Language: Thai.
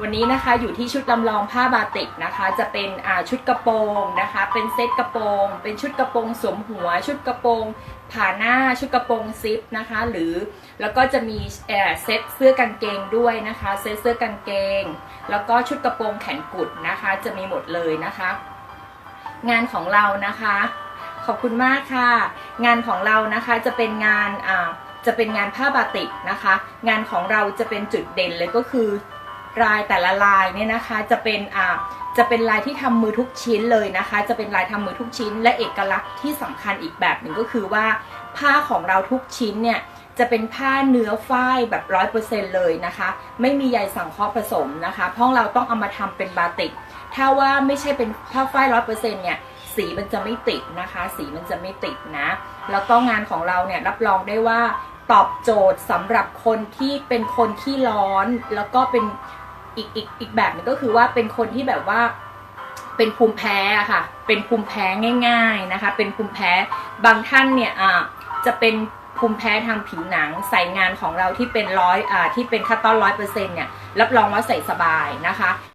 วันนี้นะคะอยู่ที่ชุดลำลองผ้าบาติกนะคะ จะเป็นชุดกระโปรงนะคะ เป็นเซตกระโปรง เป็นชุดกระโปรงสวมหัว ชุดกระโปรงผ่าหน้าชุดกระโปรงซิปนะคะ หรือแล้วก็จะมีเอ่อเซตเสื้อกางเกงด้วยนะคะ เซตเสื้อกางเกง แล้วก็ชุดกระโปรงแขนกุดนะคะ จะมีหมดเลยนะคะ งานของเรานะคะ ขอบคุณมากค่ะ งานของเรานะคะจะเป็นงานจะเป็นงานผ้าบาติกนะคะ งานของเราจะเป็นจุดเด่นเลยก็คือ ลายแต่ละลายเนี่ยนะคะจะเป็นอ่าจะเป็นลายที่ทำมือทุกชิ้นเลยนะคะ จะเป็นลายทำมือทุกชิ้น และเอกลักษณ์ที่สำคัญอีกแบบหนึ่งก็คือว่า ผ้าของเราทุกชิ้นเนี่ยจะเป็นผ้าเนื้อฝ้ายแบบร้อยเปอร์เซ็นเลยนะคะ ไม่มีใยสังเคราะห์ผสมนะคะเพราะเราต้องเอามาทำเป็นบาติก ถ้าว่าไม่ใช่เป็นผ้าฝ้ายร้อยเปอร์เซ็นเนี่ยสีมันจะไม่ติดนะคะ สีมันจะไม่ติดนะ แล้วก็งานของเราเนี่ยรับรองได้ว่าตอบโจทย์สำหรับคนที่เป็นคนที่ร้อน แล้วก็เป็น อีกอีกอีกแบบหนึงก็คือว่าเป็นคนที่แบบว่าเป็นภูมิแพ้ค่ะ เป็นภูมิแพ้ง่าย ๆนะคะ เป็นภูมิแพ้บางท่านเนี่ยจะเป็นภูมิแพ้ทางผิวหนังใส่งานของเราที่เป็นร้อยที่เป็นคัตตอนร้อยเปอร์เซ็นต์เนี่ยรับรองว่าใส่สบายนะคะ